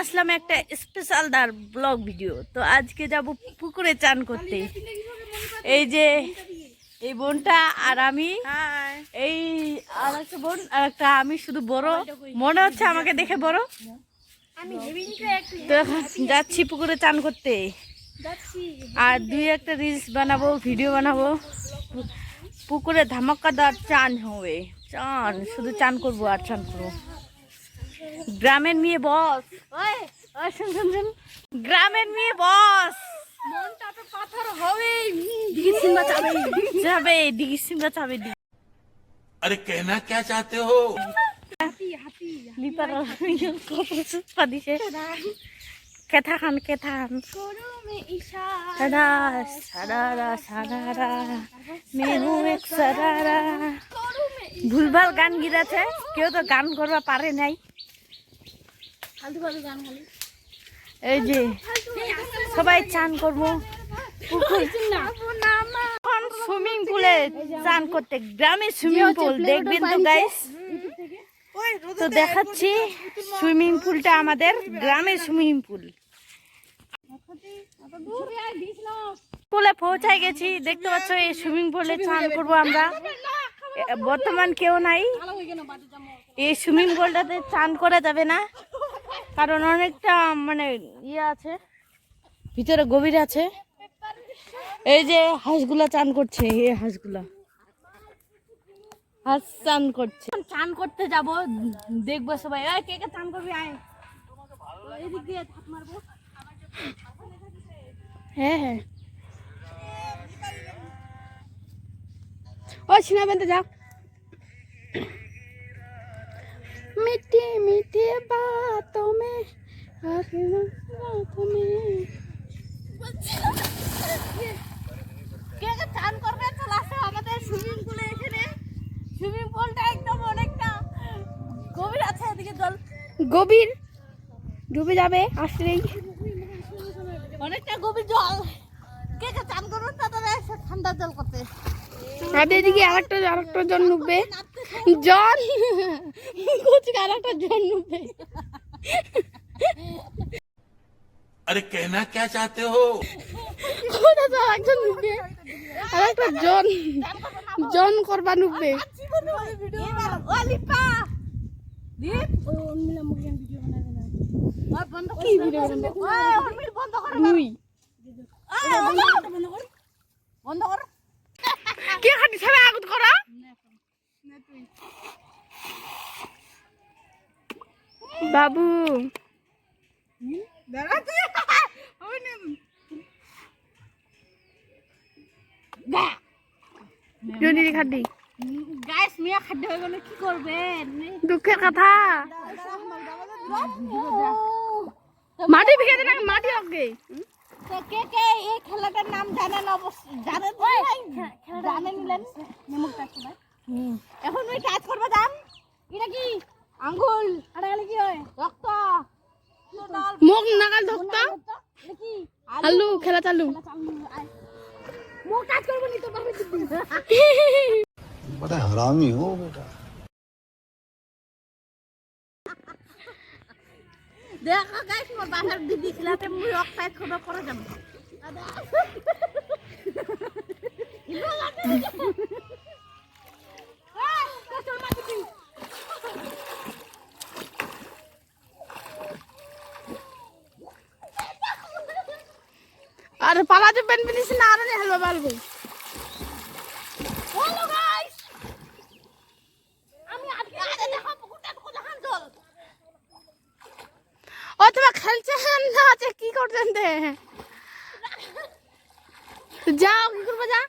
আসলাম একটা স্পেশাল দার blog video তো আজকে যাব পুকুরে চান করতে। এই যে এই বোনটা আর আমি। এই আর একটা বোন আর একটা আমি শুধু বড়। মনে হচ্ছে আমাকে দেখে বড়। তো যাচ্ছি পুকুরে চান করতে। আর দুই একটা রিলস বানাবো ভিডিও বানাবো। পুকুরে ধামাকাদার চান হবে। চান শুধু চান করব আর চান করব। গ্রামের মেয়ে বস। গ্রামের মেয়ে বস। পাথর হবে যাবে। দিঘি সিংবা চাবে আরে কেনা কে চাতে হো? ভুলভাল গান গিরাছে। কেউ তো গান করবা পারে নাই। এই যে সবাই চান করব। এখন সুইমিং পুলে চান করতে গ্রামে সুইমিং পুল দেখবেন তো গাইস তো দেখাচ্ছি সুইমিং পুলটা আমাদের গ্রামের সুইমিং পুল। পুলে পৌঁছায় গেছি দেখতে পাচ্ছ এই সুইমিং পুলে চান করব আমরা। বর্তমান কেউ নাই। এই সুইমিং পুলটাতে চান করা যাবে না। কারণ অনেকটা মানে ইয়ে আছে। ভিতরে গভীর আছে। এই যে হাঁসগুলা চান করছে এই হাঁসগুলা। হাঁস চান করছে। চান করতে যাব দেখব সবাই। এই কে কে চান করবি আয়। এদিক দিয়ে থাপ মারবো। হ্যাঁ হ্যাঁ। ও সিনা বেনতে যাও। মিঠি মিঠি বাতো মে বাতো কে চান করবে? চলাছে আমাদের সুইমিং পুলে এখানে। সুইমিং পুলটা একদম অনেকটা গভীর আছে এদিকে জল গভীর? ডুবে যাবে আসলেই। অনেকটা গভীর জল। কে কে চান করবে? তাদের ঠান্ডা জল করতে। আর এদিকে আরেকটা আরেকটা জল ডুববে জন কুচকার একটা জন্ম আরে কেনা কে চাতে হো? খোদা তো একজন নুবে আর একটা জন জন করবা নুবে কি ভিডিও বন্ধ কর। কে খাটি সাবে আগুত করা। বাবু। জনি খাটি গাইস মিয়া খাদ্য হয়ে গেলে কি করবেন দুঃখের কথা। মাটি ভিগে দিন মাটি আগে। তো কে কে এই খেলাটার নাম জানেন অবশ্যই জানেন নাই? জানেন নিলেন নিমুখটা এখন ওই কাজ করবে যান এটা কি? আঙ্গুল আড়ালে কি হয় রক্ত মুখ নাগাল ধরতা? আলু খেলা চালু। মুখ কাজ করব নি দেখো দিদি খেলাতে মুই অক্সাইড খোদা করে যাব। আর পালাতে পেন পেনিস না আর হেলবা পারব হ্যালো গাইস আমি আজকে আরে দেখো পুকুরটা কোথাখান জল ও তোমার খেলছেন না আছে কি করছেন দে যাও কি করব যা।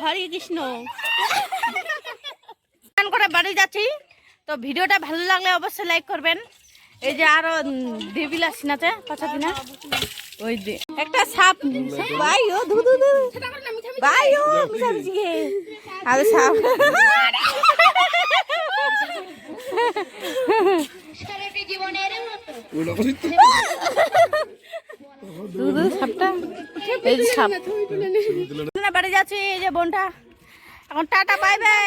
হরে কৃষ্ণ। স্নান করে বাড়ি যাচ্ছি। তো ভিডিওটা ভালো লাগলে অবশ্যই লাইক করবেন। এই যে আরও দেবিল আসিনাতে পাছা দিনা ওই যে একটা সাপ। ভাই ও ধু ধু ধু। ভাই ও গে আরে সাপ। সাপটা। এই সাপ। না বাড়ি যাচ্ছি এই যে বোনটা। এখন টাটা বাই বাই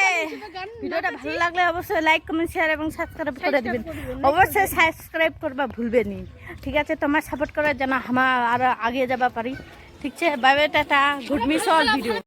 ভিডিওটা ভালো লাগলে অবশ্যই লাইক কমেন্ট শেয়ার এবং সাবস্ক্রাইব করে দেবেন। অবশ্যই সাবস্ক্রাইব করবা ভুলবেনি ঠিক আছে তোমার সাপোর্ট করার জন্য আমার আরও আগে যাবা পারি। ঠিক আছে bye bye ta-ta. Good miss all video